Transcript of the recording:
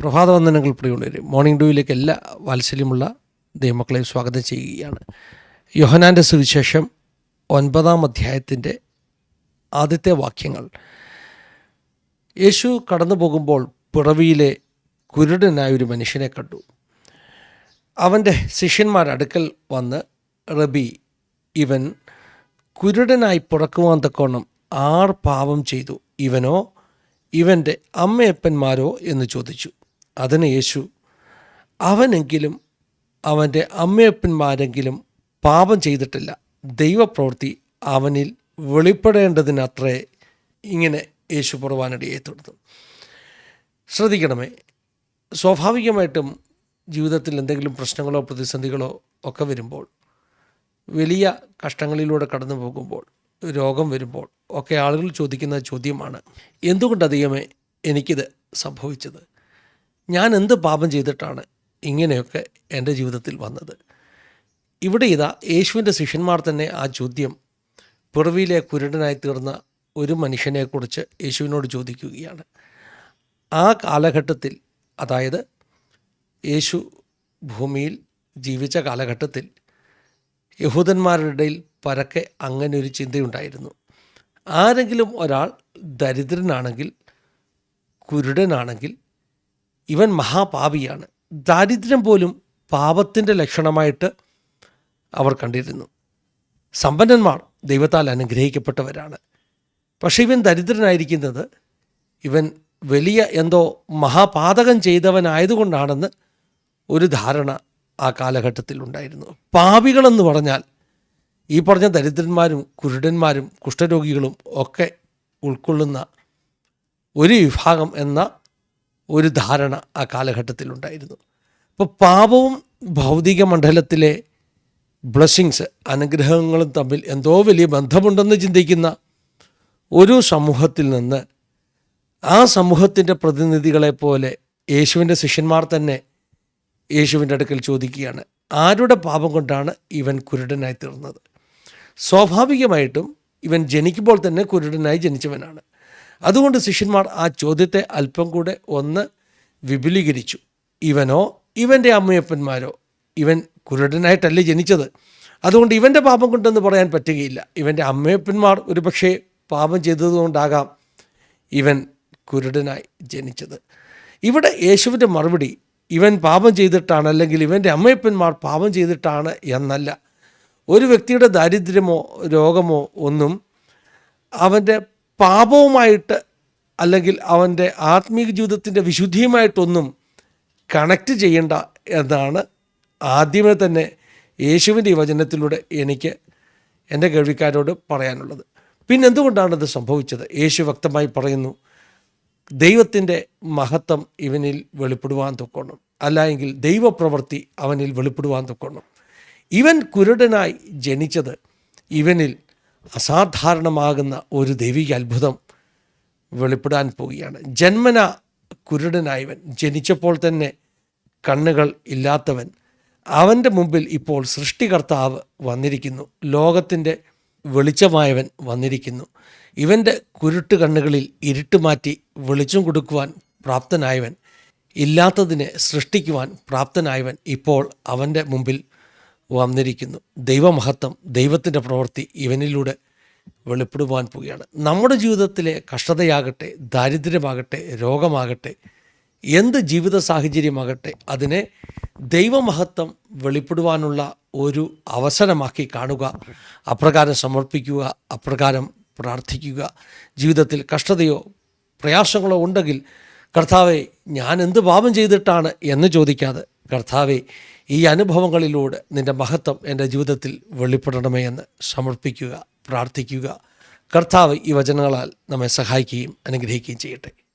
പ്രഭാതവന്ദനങ്ങൾ പ്രിയുള്ളവർ morning ഡ്യൂയിലേക്ക് എല്ലാ വാത്സല്യമുള്ള ദൈവമക്കളെ സ്വാഗതം ചെയ്യുകയാണ്. യോഹനാന്റെ സുവിശേഷം ഒൻപതാം അധ്യായത്തിന്റെ ആദ്യത്തെ വാക്യങ്ങൾ. യേശു കടന്നു പോകുമ്പോൾ പിറവിയിലെ കുരുടനായ ഒരു മനുഷ്യനെ കണ്ടു. അവന്റെ ശിഷ്യന്മാർ അടുക്കൽ വന്ന് റബി ഇവൻ കുരുടനായി പുറക്കുവാൻ തക്കോണം ആർ പാപം ചെയ്തു? ഇവനോ ഇവന്റെ അമ്മയപ്പന്മാരോ? എന്ന് ചോദിച്ചു. അതിന് യേശു അവനെങ്കിലും അവന്റെ അമ്മയപ്പന്മാരെങ്കിലും പാപം ചെയ്തിട്ടില്ല. ദൈവപ്രവൃത്തി അവനിൽ വെളിപ്പെടേണ്ടതിനത്രേ ഇങ്ങനെ യേശു പുറവാനടിയെ ശ്രദ്ധിക്കണമേ സ്വാഭാവികമായിട്ടും ജീവിതത്തിൽ എന്തെങ്കിലും പ്രശ്നങ്ങളോ പ്രതിസന്ധികളോ ഒക്കെ വരുമ്പോൾ വലിയ കഷ്ടങ്ങളിലൂടെ കടന്നു പോകുമ്പോൾ രോഗം വരുമ്പോൾ ഒക്കെ ആളുകൾ ചോദിക്കുന്ന ചോദ്യമാണ് എന്തുകൊണ്ട് അധികമേ എനിക്കിത് സംഭവിച്ചത്? ഞാൻ എന്ത് പാപം ചെയ്തിട്ടാണ് ഇങ്ങനെയൊക്കെ എന്റെ ജീവിതത്തിൽ വന്നത്? ഇവിടെ ഇതാ യേശുവിന്റെ ശിഷ്യന്മാർ തന്നെ ആ ചോദ്യം പിറവിയിലെ കുരുടനായി തീർന്ന ഒരു മനുഷ്യനെക്കുറിച്ച് യേശുവിനോട് ചോദിക്കുകയാണ്. ആ കാലഘട്ടത്തിൽ അതായത് യേശു ഭൂമിയിൽ ജീവിച്ച കാലഘട്ടത്തിൽ യഹൂദന്മാരുടെ ഇടയിൽ പരക്കെ അങ്ങനെ ഒരു ചിന്തയുണ്ടായിരുന്നു. ആരെങ്കിലും ഒരാൾ ദരിദ്രനാണെങ്കിൽ കുരുടനാണെങ്കിൽ ഇവൻ മഹാപാപിയാണ്. ദാരിദ്ര്യം പോലും പാപത്തിന്റെ ലക്ഷണമായിട്ട് അവർ കണ്ടിരുന്നു. സമ്പന്നന്മാർ ദൈവത്താൽ അനുഗ്രഹിക്കപ്പെട്ടവരാണ്. പക്ഷേ ഇവൻ ദരിദ്രനായിരിക്കുന്നത് ഇവൻ വലിയ എന്തോ മഹാപാതകം ചെയ്തവനായതുകൊണ്ടാണെന്ന് ഒരു ധാരണ ആ കാലഘട്ടത്തിൽ ഉണ്ടായിരുന്നു. പാപികളെന്ന് പറഞ്ഞാൽ ഈ പറഞ്ഞ ദരിദ്രന്മാരും കുരുടന്മാരും കുഷ്ഠരോഗികളും ഒക്കെ ഉൾക്കൊള്ളുന്ന ഒരു വിഭാഗം എന്ന ഒരു ധാരണ ആ കാലഘട്ടത്തിലുണ്ടായിരുന്നു. അപ്പോൾ പാപവും ഭൗതിക മണ്ഡലത്തിലെ ബ്ലെസ്സിങ്സ് അനുഗ്രഹങ്ങളും തമ്മിൽ എന്തോ വലിയ ബന്ധമുണ്ടെന്ന് ചിന്തിക്കുന്ന ഒരു സമൂഹത്തിൽ നിന്ന് ആ സമൂഹത്തിന്റെ പ്രതിനിധികളെ പോലെ യേശുവിന്റെ ശിഷ്യന്മാർ തന്നെ യേശുവിന്റെ അടുക്കൽ ചോദിക്കുകയാണ് ആരുടെ പാപം കൊണ്ടാണ് ഇവൻ കുരുടനായി തീർന്നത്? സ്വാഭാവികമായിട്ടും ഇവൻ ജനിക്കുമ്പോൾ തന്നെ കുരുടനായി ജനിച്ചവനാണ്. അതുകൊണ്ട് ശിഷ്യന്മാർ ആ ചോദ്യത്തെ അല്പം കൂടെ ഒന്ന് വിപുലീകരിച്ചു. ഇവനോ ഇവന്റെ അമ്മയപ്പന്മാരോ ഇവൻ കുരുടനായിട്ടല്ലേ ജനിച്ചത്? അതുകൊണ്ട് ഇവന്റെ പാപം കൊണ്ടെന്ന് പറയാൻ പറ്റുകയില്ല. ഇവന്റെ അമ്മയപ്പന്മാർ ഒരു പക്ഷേ പാപം ചെയ്തതുകൊണ്ടാകാം ഇവൻ കുരുടനായി ജനിച്ചത്. ഇവിടെ യേശുവിന്റെ മറുപടി ഇവൻ പാപം ചെയ്തിട്ടാണ് അല്ലെങ്കിൽ ഇവന്റെ അമ്മയപ്പന്മാർ പാപം ചെയ്തിട്ടാണ് എന്നല്ല. ഒരു വ്യക്തിയുടെ ദാരിദ്ര്യമോ രോഗമോ ഒന്നും അവന്റെ പാപവുമായിട്ട് അല്ലെങ്കിൽ അവന്റെ ആത്മീയ ജീവിതത്തിന്റെ വിശുദ്ധിയുമായിട്ടൊന്നും കണക്റ്റ് ചെയ്യേണ്ട എന്നാണ് ആദ്യമേ തന്നെ യേശുവിന്റെ ഈ വചനത്തിലൂടെ എനിക്ക് എന്റെ കേൾവിക്കാരോട് പറയാനുള്ളത്. പിന്നെ എന്തുകൊണ്ടാണ് ഇത് സംഭവിച്ചത്? യേശു വ്യക്തമായി പറയുന്നു ദൈവത്തിന്റെ മഹത്വം ഇവനിൽ വെളിപ്പെടുവാൻ തൊക്കണം അല്ല എങ്കിൽ ദൈവപ്രവൃത്തി അവനിൽ വെളിപ്പെടുവാൻ തൊക്കണം ഇവൻ കുരുടനായി ജനിച്ചത് ഇവനിൽ അസാധാരണമാകുന്ന ഒരു ദൈവിക അത്ഭുതം വെളിപ്പെടാൻ പോവുകയാണ്. ജന്മന കുരുടനായവൻ ജനിച്ചപ്പോൾ തന്നെ കണ്ണുകൾ ഇല്ലാത്തവൻ അവന്റെ മുമ്പിൽ ഇപ്പോൾ സൃഷ്ടികർത്താവ് വന്നിരിക്കുന്നു. ലോകത്തിന്റെ വെളിച്ചമായവൻ വന്നിരിക്കുന്നു. ഇവന്റെ കുരുട്ട് കണ്ണുകളിൽ ഇരുട്ട് മാറ്റി വെളിച്ചം കൊടുക്കുവാൻ പ്രാപ്തനായവൻ ഇല്ലാത്തതിനെ സൃഷ്ടിക്കുവാൻ പ്രാപ്തനായവൻ ഇപ്പോൾ അവന്റെ മുമ്പിൽ വന്നിരിക്കുന്നു. ദൈവമഹത്വം ദൈവത്തിന്റെ പ്രവൃത്തി ഇവനിലൂടെ വെളിപ്പെടുവാൻ പോവുകയാണ്. നമ്മുടെ ജീവിതത്തിലെ കഷ്ടതയാകട്ടെ ദാരിദ്ര്യമാകട്ടെ രോഗമാകട്ടെ എന്ത് ജീവിത സാഹചര്യമാകട്ടെ അതിനെ ദൈവമഹത്വം വെളിപ്പെടുവാനുള്ള ഒരു അവസരമാക്കി കാണുക അപ്രകാരം സമർപ്പിക്കുക അപ്രകാരം പ്രാർത്ഥിക്കുക. ജീവിതത്തിൽ കഷ്ടതയോ പ്രയാസങ്ങളോ ഉണ്ടെങ്കിൽ കർത്താവെ ഞാൻ എന്ത് പാപം ചെയ്തിട്ടാണ് എന്ന് ചോദിക്കാതെ കർത്താവെ ഈ അനുഭവങ്ങളിലൂടെ നിന്റെ മഹത്വം എന്റെ ജീവിതത്തിൽ വെളിപ്പെടണമേ എന്ന് സമർപ്പിക്കുക പ്രാർത്ഥിക്കുക. കർത്താവ് ഈ വചനങ്ങളാൽ നമ്മെ സഹായിക്കുകയും അനുഗ്രഹിക്കുകയും ചെയ്യട്ടെ.